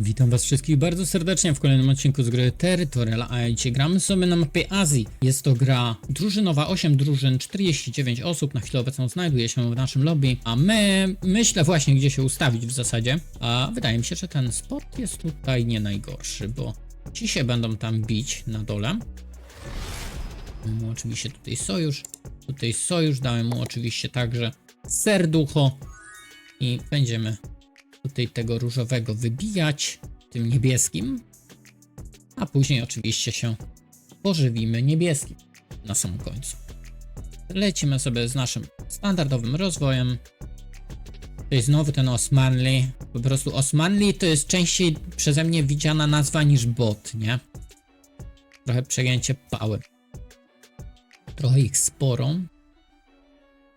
Witam was wszystkich bardzo serdecznie w kolejnym odcinku z gry Territorial, a dzisiaj gramy sobie na mapie Azji. Jest to gra drużynowa, 8 drużyn, 49 osób, na chwilę obecną znajduje się w naszym lobby, a my, myślę właśnie gdzie się ustawić w zasadzie, a wydaje mi się, że ten spot jest tutaj nie najgorszy, bo ci się będą tam bić na dole. Mu oczywiście tutaj sojusz, tutaj sojusz, dałem mu oczywiście także serducho i będziemy tutaj tego różowego wybijać tym niebieskim, a później oczywiście się pożywimy niebieskim na samym końcu. Lecimy sobie z naszym standardowym rozwojem. To jest znowu ten Osmanli. Po prostu Osmanli to jest częściej przeze mnie widziana nazwa niż bot, nie? Trochę przegięcie pały. Trochę ich sporo.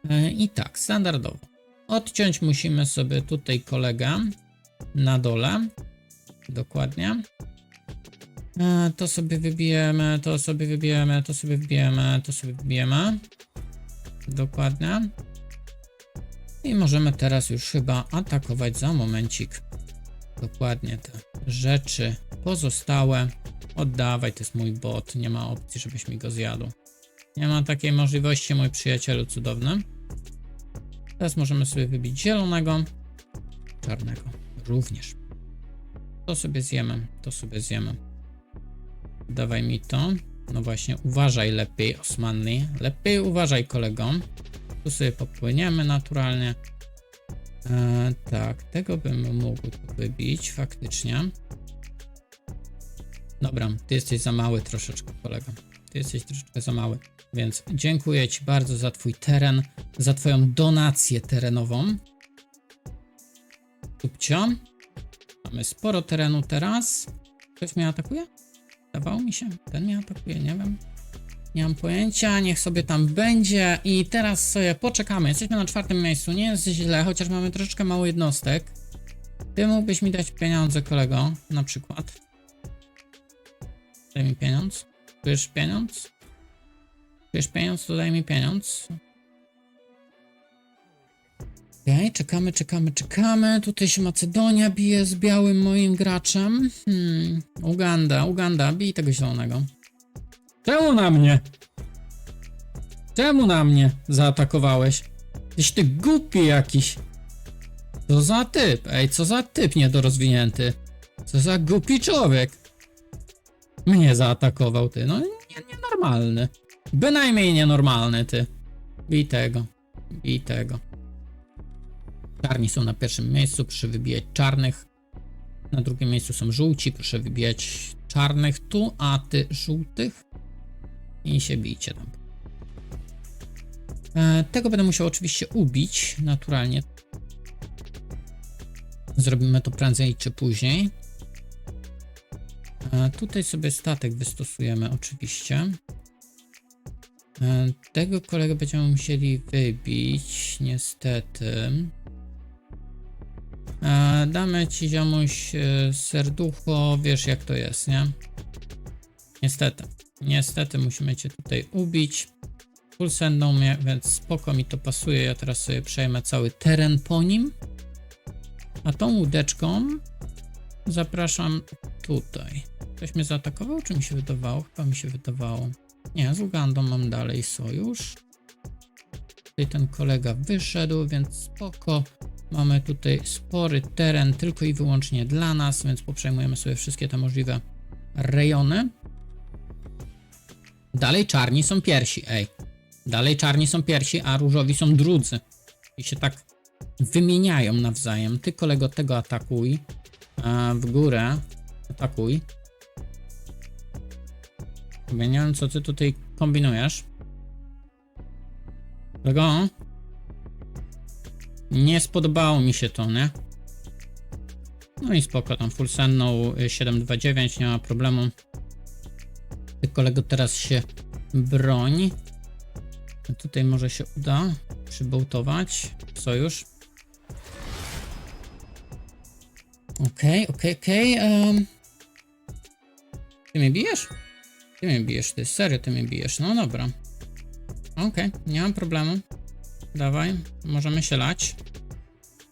E, I tak, standardowo. Odciąć musimy sobie tutaj kolegę na dole. Dokładnie. E, To sobie wybijemy, to sobie wybijemy, to sobie wybijemy, to sobie wybijemy. Dokładnie. I możemy teraz już chyba atakować za momencik. Dokładnie te rzeczy pozostałe. Oddawaj, to jest mój bot. Nie ma opcji, żebyś mi go zjadł. Nie ma takiej możliwości, mój przyjacielu cudowny. Teraz możemy sobie wybić zielonego, czarnego również. To sobie zjemy, to sobie zjemy. Dawaj mi to. No właśnie, uważaj lepiej, Osmanli. Lepiej uważaj, kolego. Tu sobie popłyniemy naturalnie. E, tak, tego bym mógł wybić, faktycznie. Dobra, ty jesteś za mały troszeczkę, kolego. Ty jesteś troszeczkę za mały. Więc dziękuję Ci bardzo za Twój teren, za Twoją donację terenową. Tupcio. Mamy sporo terenu teraz. Ktoś mnie atakuje? Zdawało mi się. Ten mnie atakuje, nie wiem. Nie mam pojęcia, niech sobie tam będzie. I teraz sobie poczekamy. Jesteśmy na czwartym miejscu. Nie jest źle, chociaż mamy troszeczkę mało jednostek. Ty mógłbyś mi dać pieniądze, kolego, na przykład. Daj mi pieniądz. Czujesz pieniądz? Czujesz pieniądz, to daj mi pieniądz. Okej, okay, czekamy, czekamy, czekamy. Tutaj się Macedonia bije z białym moim graczem. Hmm, Uganda, Uganda, bij tego zielonego. Czemu na mnie? Czemu na mnie zaatakowałeś? Tyś ty głupi jakiś. Co za typ? Ej, co za typ niedorozwinięty? Co za głupi człowiek? Mnie zaatakował ty. No, nie, nienormalny. Bynajmniej nienormalny ty. Bij tego. Bij tego. Czarni są na pierwszym miejscu, proszę wybijać czarnych. Na drugim miejscu są żółci, proszę wybijać czarnych tu, a ty żółtych. I się bijcie tam. E, tego będę musiał oczywiście ubić, naturalnie. Zrobimy to prędzej czy później. E, tutaj sobie statek wystosujemy oczywiście. E, Tego kolegę będziemy musieli wybić, niestety. E, Damy ci ziomuś e, serducho, wiesz jak to jest, nie? Niestety, niestety musimy cię tutaj ubić. Full sendą mnie, więc spoko mi to pasuje. Ja teraz sobie przejmę cały teren po nim. A tą łódeczką zapraszam tutaj. Ktoś mnie zaatakował, czy mi się wydawało? Chyba mi się wydawało. Nie, z Ugandą mam dalej sojusz. Tutaj ten kolega wyszedł, więc spoko. Mamy tutaj spory teren tylko i wyłącznie dla nas, więc poprzejmujemy sobie wszystkie te możliwe rejony. Dalej czarni są piersi, ej. Dalej czarni są piersi, a różowi są drudzy. I się tak wymieniają nawzajem. Ty kolego tego atakuj. A w górę atakuj. Ja nie wiem, co ty tutaj kombinujesz. Kolego? Nie spodobało mi się to, nie? No i spoko, tam full senną 729, nie ma problemu. Ty kolego teraz się broń. Tutaj może się uda przybołtować sojusz. Okej, okay, okej, okay, okej. Okay. Um. Ty mnie bijesz? Ty mnie bijesz, ty serio ty mnie bijesz. No dobra. Okej, okay, nie mam problemu. Dawaj, możemy się lać.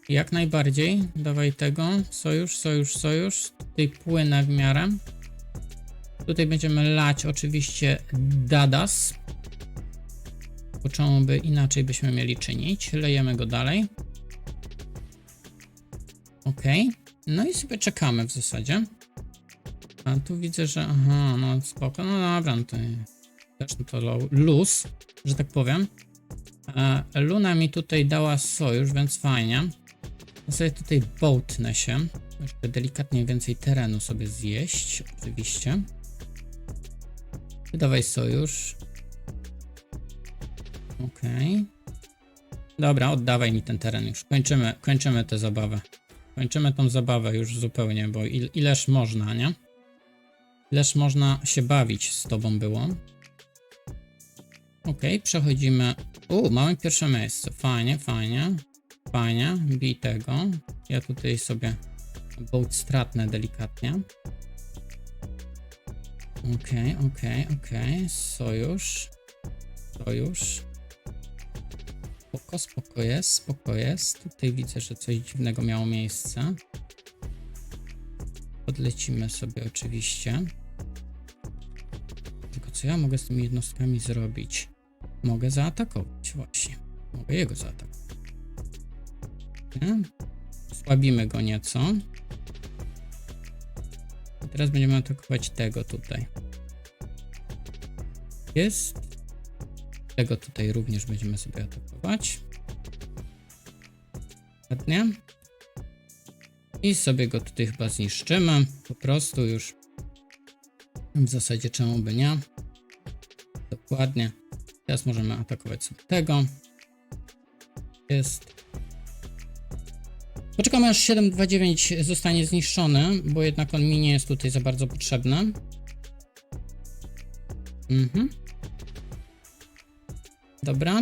Jak najbardziej. Dawaj tego. Sojusz, sojusz, sojusz. Tutaj płynę w miarę. Tutaj będziemy lać oczywiście Dadas. Bo czemu by inaczej byśmy mieli czynić? Lejemy go dalej. Ok. No i sobie czekamy w zasadzie. A tu widzę, że aha, no spoko, no dobra, no to też to luz, że tak powiem. Luna mi tutaj dała sojusz, więc fajnie. Ja sobie tutaj bołtnę się, żeby delikatnie więcej terenu sobie zjeść, oczywiście. Ty Dawaj sojusz. Okej. Dobra, oddawaj mi ten teren już. Kończymy, kończymy tę zabawę. Kończymy tą zabawę już zupełnie, bo il, ileż można, nie? Ileż można się bawić z tobą było. Ok, przechodzimy. U, mamy pierwsze miejsce. Fajnie, fajnie. Fajnie, bij tego. Ja tutaj sobie bolt stratnę delikatnie. Ok, ok, ok. Sojusz. Sojusz. Spoko, spoko jest, spoko jest. Tutaj widzę, że coś dziwnego miało miejsce. Podlecimy sobie oczywiście. Tylko co ja mogę z tymi jednostkami zrobić? Mogę zaatakować właśnie. Mogę jego zaatakować. Słabimy go nieco. I teraz będziemy atakować tego tutaj. Jest. Tego tutaj również będziemy sobie atakować. Ładnie. I sobie go tutaj chyba zniszczymy. Po prostu już. W zasadzie czemu by nie. Dokładnie. Teraz możemy atakować sobie tego. Jest. Poczekamy aż 729 zostanie zniszczony, bo jednak on mi nie jest tutaj za bardzo potrzebny. Mhm. Dobra.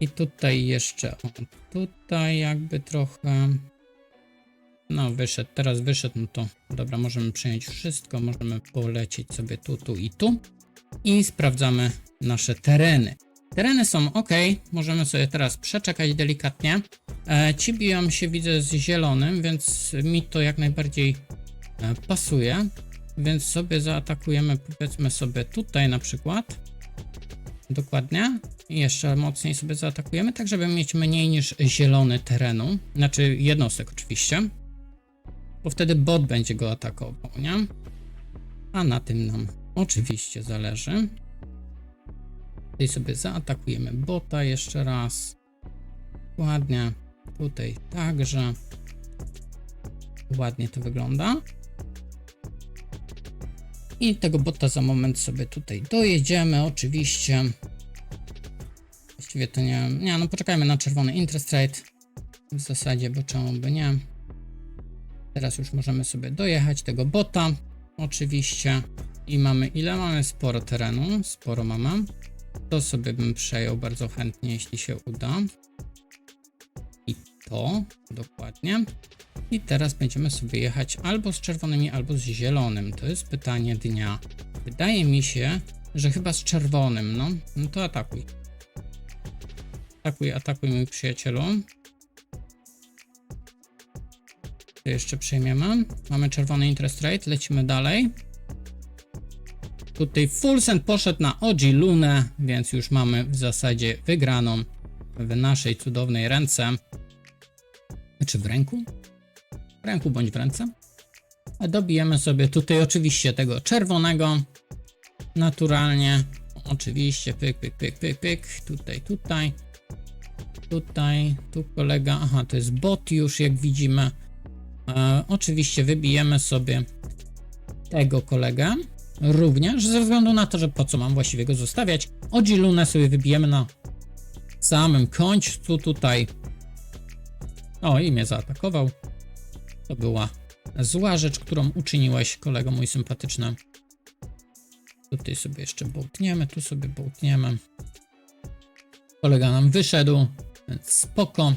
I tutaj jeszcze, o, tutaj jakby trochę, no wyszedł, teraz wyszedł, no to dobra, możemy przejąć wszystko, możemy polecieć sobie tu, tu i tu i sprawdzamy nasze tereny. Tereny są ok, możemy sobie teraz przeczekać delikatnie. E, ci biją się, widzę, z zielonym, więc mi to jak najbardziej e, pasuje. Więc sobie zaatakujemy, powiedzmy sobie tutaj na przykład. Dokładnie. I jeszcze mocniej sobie zaatakujemy, tak żeby mieć mniej niż zielony terenu. Znaczy jednostek oczywiście. Bo wtedy bot będzie go atakował, nie? A na tym nam oczywiście zależy. Tutaj sobie zaatakujemy bota jeszcze raz. Ładnie. Tutaj także. Ładnie to wygląda. I tego bota za moment sobie tutaj dojedziemy, oczywiście. Właściwie to nie. Nie, no poczekajmy na czerwony interest rate. W zasadzie, bo czemu by nie. Teraz już możemy sobie dojechać tego bota. Oczywiście. I mamy ile? Mamy sporo terenu. Sporo mamy. To sobie bym przejął bardzo chętnie, jeśli się uda. I to dokładnie. I teraz będziemy sobie jechać albo z czerwonymi, albo z zielonym. To jest pytanie dnia. Wydaje mi się, że chyba z czerwonym. No, no to atakuj. Atakuj, atakuj, mój przyjacielu. To jeszcze przejmiemy. Mamy czerwony interest rate, lecimy dalej. Tutaj Full Send poszedł na OG Lunę, więc już mamy w zasadzie wygraną w naszej cudownej ręce. Czy w ręku? W ręku bądź w ręce. A dobijemy sobie tutaj oczywiście tego czerwonego. Naturalnie. Oczywiście, pyk, pyk, pyk, pyk, pyk. Tutaj, tutaj. Tutaj, tu kolega. Aha, to jest bot już, jak widzimy. E, oczywiście wybijemy sobie tego kolegę. Również ze względu na to, że po co mam właściwie go zostawiać. Odzi Lunę sobie wybijemy na samym końcu tutaj. O, i mnie zaatakował. To była zła rzecz, którą uczyniłeś, kolego mój sympatyczny. Tutaj sobie jeszcze bołtniemy, tu sobie bołtniemy. Kolega nam wyszedł, więc spoko.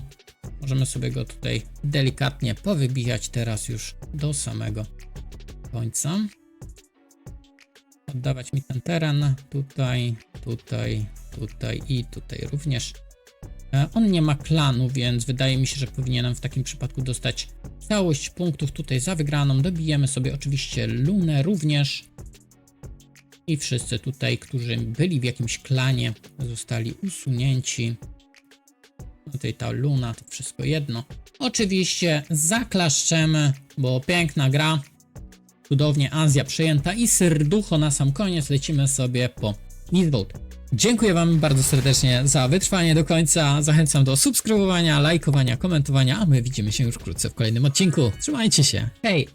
Możemy sobie go tutaj delikatnie powybijać teraz już do samego końca. Oddawać mi ten teren tutaj, tutaj, tutaj i tutaj również. E, On nie ma klanu, więc wydaje mi się, że powinienem w takim przypadku dostać całość punktów tutaj za wygraną. Dobijemy sobie oczywiście Lunę również. I wszyscy tutaj, którzy byli w jakimś klanie, zostali usunięci. No Tutaj ta Luna, to wszystko jedno. Oczywiście zaklaszczemy, bo piękna gra. Cudownie Azja przejęta i serducho na sam koniec lecimy sobie po Nizboat. Dziękuję Wam bardzo serdecznie za wytrwanie do końca. Zachęcam do subskrybowania, lajkowania, komentowania, a my widzimy się już wkrótce w kolejnym odcinku. Trzymajcie się. Hej!